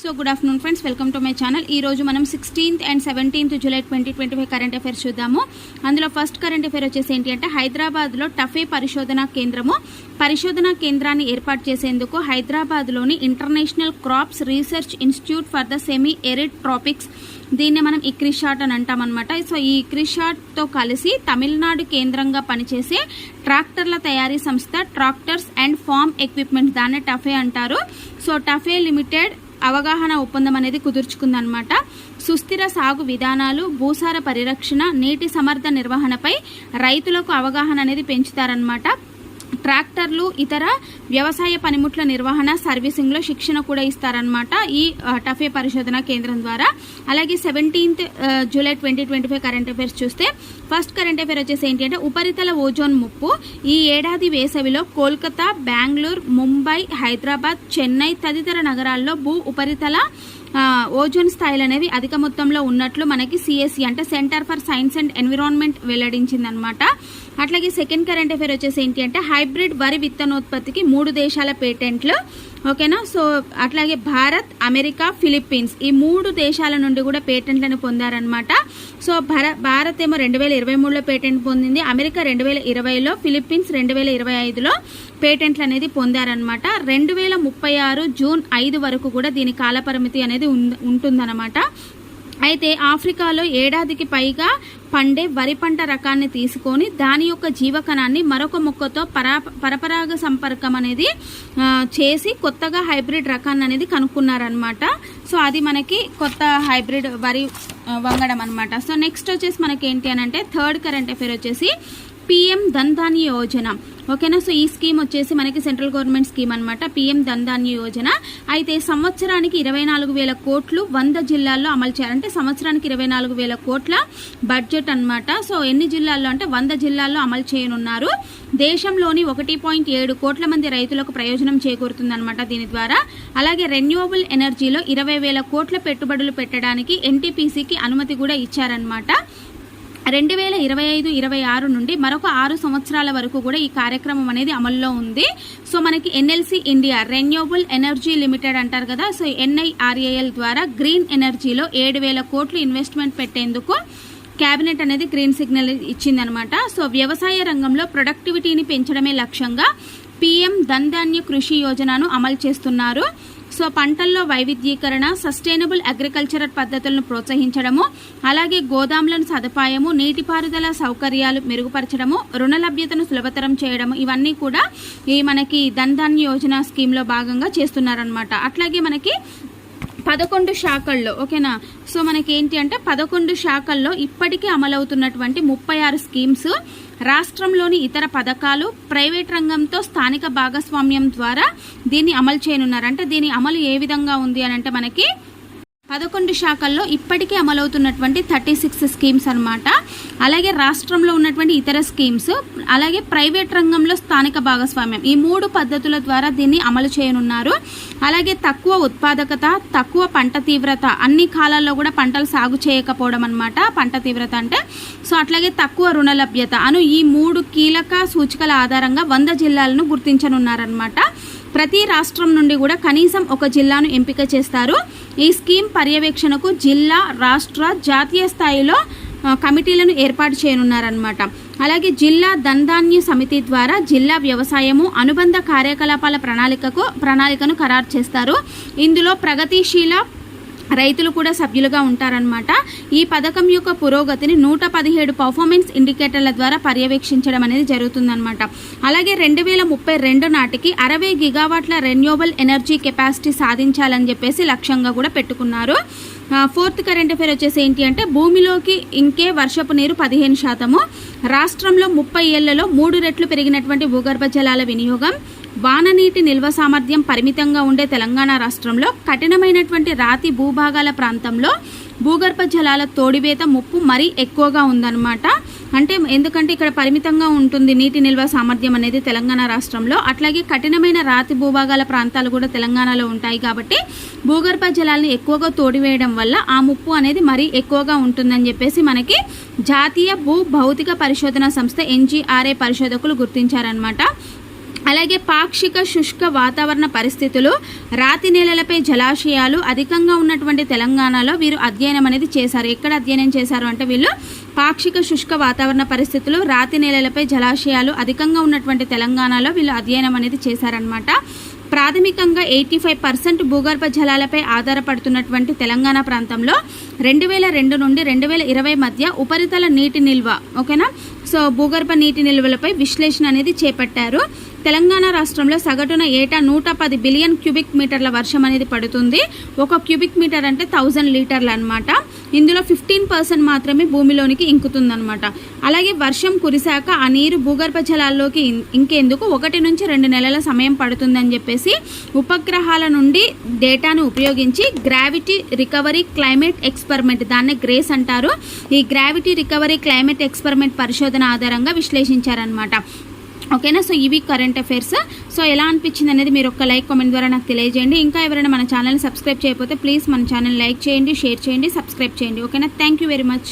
So good afternoon friends welcome to my channel. ఈ రోజు మనం sixteenth and seventeenth July twenty twenty five current affairs చూద్దాము. అందులో first current affair వచ్చేసి ఏంటి అంటే హైదరాబాద్లో టఫే పరిశోధన కేంద్రము పరిశోధనా కేంద్రాన్ని ఏర్పాటు చేసేందుకు హైదరాబాద్లోని international crops research institute for the semi arid tropics దీన్ని మనం ఇక్రిషాట్ అని అంటామన్నమాట సో ఈ ఇక్రిషాట్తో కలిసి తమిళనాడు కేంద్రంగా పనిచేసే ట్రాక్టర్ల తయారీ సంస్థ ట్రాక్టర్స్ అండ్ ఫార్మ్ ఎక్విప్మెంట్ దాన్నే టఫే అంటారు. సో టఫే లిమిటెడ్ అవగాహన ఒప్పందం అనేది కుదుర్చుకుందనమాట సుస్థిర సాగు విధానాలు భూసార పరిరక్షణ నీటి సమర్థ నిర్వహణపై రైతులకు అవగాహన అనేది పెంచుతారనమాట ట్రాక్టర్లు ఇతర వ్యవసాయ పనిముట్ల నిర్వహణ సర్వీసింగ్లో శిక్షణ కూడా ఇస్తారనమాట ఈ టఫే పరిశోధన కేంద్రం ద్వారా. అలాగే seventeenth July twenty twenty five current affairs చూస్తే ఫస్ట్ కరెంట్ అఫైర్ వచ్చేసి ఏంటి అంటే ఉపరితల ఓజోన్ ముప్పు ఈ ఏడాది వేసవిలో కోల్కతా బెంగళూరు ముంబై హైదరాబాద్ చెన్నై తదితర నగరాల్లో భూ ఉపరితల ఓజోన్ స్థాయిలు అనేవి అధిక మొత్తంలో ఉన్నట్లు మనకి సిఎస్సి అంటే centre for science and environment వెల్లడించిందనమాట అట్లాగే సెకండ్ కరెంట్ అఫైర్ వచ్చేసి ఏంటి అంటే హైబ్రిడ్ వరి విత్తనోత్పత్తికి మూడు దేశాల పేటెంట్లు ఓకేనా? సో అట్లాగే భారత్ అమెరికా ఫిలిప్పీన్స్ ఈ మూడు దేశాల నుండి కూడా పేటెంట్లను పొందారనమాట సో భార భారత్ ఏమో రెండు వేల ఇరవై మూడులో పేటెంట్ పొందింది అమెరికా రెండు వేల ఇరవైలో ఫిలిప్పీన్స్ రెండు వేల ఇరవై ఐదులో పేటెంట్లు అనేది పొందారనమాట రెండు వేల ముప్పై ఆరు జూన్ ఐదు వరకు కూడా దీని కాలపరిమితి అనేది ఉం- ఉంటుందన్నమాట. అయితే ఆఫ్రికాలో ఏడాదికి పైగా పండే వరి పంట రకాన్ని తీసుకొని దాని యొక్క జీవకణాన్ని మరొక మొక్కతో పరా పరపరాగ సంపర్కం అనేది చేసి కొత్తగా హైబ్రిడ్ రకాన్ని అనేది కనుక్కున్నారనమాట సో అది మనకి కొత్త హైబ్రిడ్ వరి వంగడం అనమాట సో నెక్స్ట్ వచ్చేసి మనకి ఏంటి అని అంటే థర్డ్ కరెంట్ అఫేర్ వచ్చేసి పిఎం ధన్ యోజన. ఓకేనా? సో ఈ స్కీమ్ వచ్చేసి మనకి సెంట్రల్ గవర్నమెంట్ స్కీమ్ అనమాట పిఎం ధన్ధాన్య యోజన. అయితే సంవత్సరానికి ఇరవై నాలుగు వేల కోట్లు వంద జిల్లాల్లో అమలు చేయాలంటే సంవత్సరానికి ఇరవై నాలుగు వేల కోట్ల బడ్జెట్ అన్నమాట. సో ఎన్ని జిల్లాల్లో అంటే వంద జిల్లాల్లో అమలు చేయనున్నారు. దేశంలోని ఒకటి పాయింట్ ఏడు కోట్ల మంది రైతులకు ప్రయోజనం చేకూరుతుందన్నమాట దీని ద్వారా. అలాగే రెన్యూవబుల్ ఎనర్జీలో ఇరవై వేల కోట్ల పెట్టుబడులు పెట్టడానికి ఎన్టీపీసీకి అనుమతి కూడా ఇచ్చారనమాట రెండు వేల ఇరవై ఐదు ఇరవై ఆరు నుండి మరొక ఆరు సంవత్సరాల వరకు కూడా ఈ కార్యక్రమం అనేది అమల్లో ఉంది. సో మనకి NLC India renewable energy limited అంటారు కదా సో ఎన్ఐఆర్ఏఎల్ ద్వారా గ్రీన్ ఎనర్జీలో ఏడు వేల కోట్లు ఇన్వెస్ట్మెంట్ పెట్టేందుకు కేబినెట్ అనేది గ్రీన్ సిగ్నల్ ఇచ్చిందనమాట. సో వ్యవసాయ రంగంలో ప్రొడక్టివిటీని పెంచడమే లక్ష్యంగా పీఎం ధన్ధాన్య కృషి యోజనను అమలు చేస్తున్నారు. సో పంటల్లో వైవిధ్యీకరణ సస్టైనబుల్ అగ్రికల్చర్ పద్ధతులను ప్రోత్సహించడము అలాగే గోదాములను సదుపాయము నీటిపారుదల సౌకర్యాలు మెరుగుపరచడము రుణ లభ్యతను సులభతరం చేయడము ఇవన్నీ కూడా ఈ మనకి ధన్ యోజన స్కీమ్లో భాగంగా చేస్తున్నారనమాట అట్లాగే మనకి పదకొండు శాఖల్లో ఓకేనా? సో మనకి ఏంటి అంటే పదకొండు శాఖల్లో ఇప్పటికే అమలవుతున్నటువంటి ముప్పై ఆరు స్కీమ్స్ రాష్ట్రంలోని ఇతర పథకాలు ప్రైవేట్ రంగంతో స్థానిక భాగస్వామ్యం ద్వారా దీన్ని అమలు చేయనున్నారు. అంటే దీని అమలు ఏ విధంగా ఉంది అని అంటే మనకి పదకొండు శాఖల్లో ఇప్పటికే అమలవుతున్నటువంటి థర్టీ సిక్స్ స్కీమ్స్ అనమాట అలాగే రాష్ట్రంలో ఉన్నటువంటి ఇతర స్కీమ్స్ అలాగే ప్రైవేట్ రంగంలో స్థానిక భాగస్వామ్యం. ఈ మూడు పద్ధతుల ద్వారా దీన్ని అమలు చేయనున్నారు. అలాగే తక్కువ ఉత్పాదకత తక్కువ పంట తీవ్రత అన్ని కాలాల్లో కూడా పంటలు సాగు చేయకపోవడం అనమాట పంట తీవ్రత అంటే. సో అట్లాగే తక్కువ రుణ లభ్యత అను ఈ మూడు కీలక సూచికల ఆధారంగా వంద జిల్లాలను గుర్తించనున్నారనమాట ప్రతి రాష్ట్రం నుండి కూడా కనీసం ఒక జిల్లాను ఎంపిక చేస్తారు. ఈ స్కీమ్ పర్యవేక్షణకు జిల్లా రాష్ట్ర జాతీయ స్థాయిలో కమిటీలను ఏర్పాటు చేయనున్నారన్నమాట. అలాగే జిల్లా దంధాన్య సమితి ద్వారా జిల్లా వ్యవసాయము అనుబంధ కార్యకలాపాల ప్రణాళికకు ప్రణాళికను ఖరారు చేస్తారు. ఇందులో ప్రగతిశీల రైతులు కూడా సభ్యులుగా ఉంటారనమాట ఈ పథకం యొక్క పురోగతిని నూట పదిహేడు పర్ఫార్మెన్స్ ఇండికేటర్ల ద్వారా పర్యవేక్షించడం అనేది జరుగుతుందన్నమాట. అలాగే రెండు వేల ముప్పై రెండు నాటికి అరవై గిగావాట్ల రెన్యూవబుల్ ఎనర్జీ కెపాసిటీ సాధించాలని చెప్పేసి లక్ష్యంగా కూడా పెట్టుకున్నారు. ఫోర్త్ కరెంట్ అఫేర్ వచ్చేసి ఏంటి అంటే భూమిలోకి ఇంకే వర్షపు నీరు పదిహేను శాతము రాష్ట్రంలో ముప్పై ఏళ్ళలో మూడు రెట్లు పెరిగినటువంటి భూగర్భ జలాల వినియోగం వాననీటి నిల్వ సామర్థ్యం పరిమితంగా ఉండే తెలంగాణ రాష్ట్రంలో కఠినమైనటువంటి రాతి భూభాగాల ప్రాంతంలో భూగర్భ జలాల తోడివేత ముప్పు మరీ ఎక్కువగా ఉందన్నమాట. అంటే ఎందుకంటే ఇక్కడ పరిమితంగా ఉంటుంది నీటి నిల్వ సామర్థ్యం అనేది తెలంగాణ రాష్ట్రంలో. అట్లాగే కఠినమైన రాతి భూభాగాల ప్రాంతాలు కూడా తెలంగాణలో ఉంటాయి కాబట్టి భూగర్భ జలాలను ఎక్కువగా తోడివేయడం వల్ల ఆ ముప్పు అనేది మరీ ఎక్కువగా ఉంటుందని చెప్పేసి మనకి జాతీయ భూ భౌతిక పరిశోధన సంస్థ ఎన్జీఆర్ఏ పరిశోధకులు గుర్తించారనమాట అలాగే పాక్షిక శుష్క వాతావరణ పరిస్థితులు రాతి నేలలపై జలాశయాలు అధికంగా ఉన్నటువంటి తెలంగాణలో వీరు అధ్యయనం అనేది చేశారు. ఎక్కడ అధ్యయనం చేశారు అంటే వీళ్ళు పాక్షిక శుష్క వాతావరణ పరిస్థితులు రాతి నేలలపై జలాశయాలు అధికంగా ఉన్నటువంటి తెలంగాణలో వీళ్ళు అధ్యయనం అనేది చేశారనమాట ప్రాథమికంగా ఎయిటీ ఫైవ్ పర్సెంట్ భూగర్భ జలాలపై ఆధారపడుతున్నటువంటి తెలంగాణ ప్రాంతంలో రెండు వేల రెండు నుండి రెండు వేల ఇరవై మధ్య ఉపరితల నీటి నిల్వ ఓకేనా? సో భూగర్భ నీటి నిల్వలపై విశ్లేషణ అనేది చేపట్టారు. తెలంగాణ రాష్ట్రంలో సగటున ఏటా నూట పది బిలియన్ క్యూబిక్ మీటర్ల వర్షం అనేది పడుతుంది. ఒక క్యూబిక్ మీటర్ అంటే థౌజండ్ లీటర్లు అనమాట ఇందులో ఫిఫ్టీన్ పర్సెంట్ మాత్రమే భూమిలోనికి ఇంకుతుందనమాట అలాగే వర్షం కురిశాక ఆ నీరు భూగర్భ జలాల్లోకి ఇంకేందుకు? ఒకటి నుంచి రెండు నెలల సమయం పడుతుందని చెప్పేసి ఉపగ్రహాల నుండి డేటాను ఉపయోగించి గ్రావిటీ రికవరీ క్లైమేట్ ఎక్స్పెరిమెంట్ దాన్నే గ్రేస్ అంటారు. ఈ గ్రావిటీ రికవరీ క్లైమేట్ ఎక్స్పెరిమెంట్ పరిశోధన ఆధారంగా విశ్లేషించారనమాట ఓకేనా? సో ఇవి కరెంట్ అఫైర్స్ సో ఎలా అనిపించింది అనేది మీరు ఒక లైక్ కామెంట్ ద్వారా నాకు తెలియజేయండి. ఇంకా ఎవరైనా మన ఛానల్ని సబ్స్క్రైబ్ చేయకపోతే ప్లీజ్ మన ఛానల్ లైక్ చేయండి షేర్ చేయండి సబ్స్క్రైబ్ చేయండి. ఓకేనా? Thank you very much